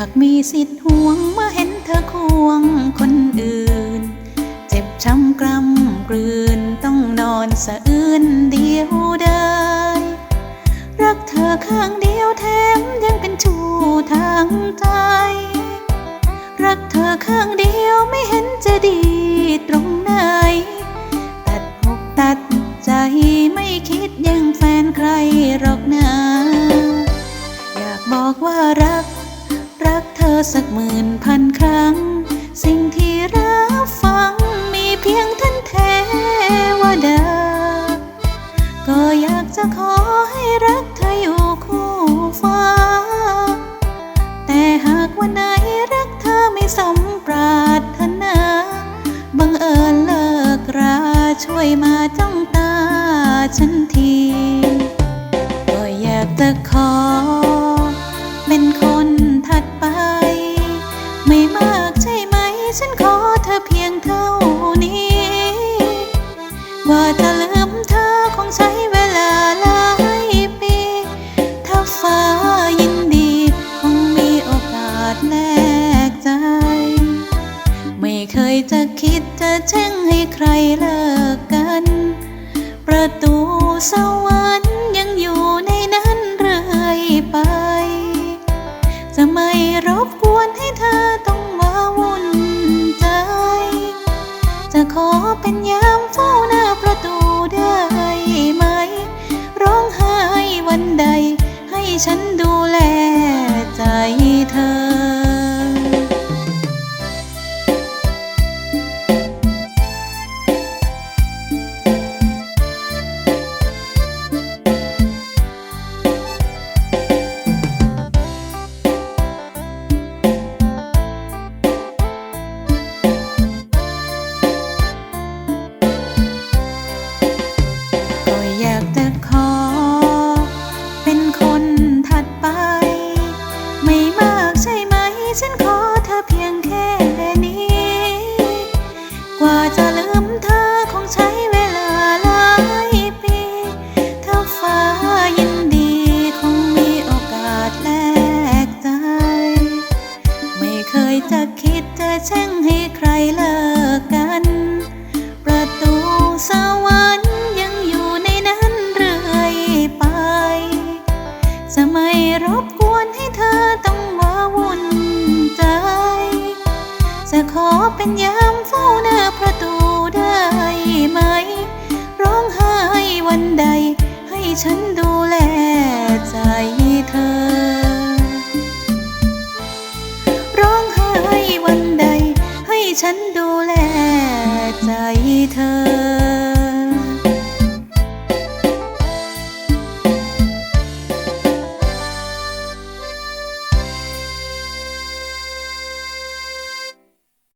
ากมีสิทธิ์ห่วงเมื่อเห็นเธอควงคนอื่น เจ็บช้ำกรำกลืนต้องนอนสะอื้นเดียวดายรักเธอข้างเดียวแถมยังเป็นชู้ทางใจ รักเธอข้างเดียวไม่เห็นจะดี สักหมื่นพันครั้ง ช่ไหม ฉันขอเธอเพียงเท่านี้ ว่าจะลืมเธอคงใช้เวลาหลายปี ถ้าฟ้ายินดีคงมีโอกาสแลกใจ ไม่เคยจะคิดจะแช่งให้ใครเลิกกัน ประตูสวรรค์ ฉันดูแล นให้เธอต้องมาวุ่นใจ จะขอเป็นยามเฝ้าหน้าประตูได้ไหม ร้องไห้วันใดให้ฉัน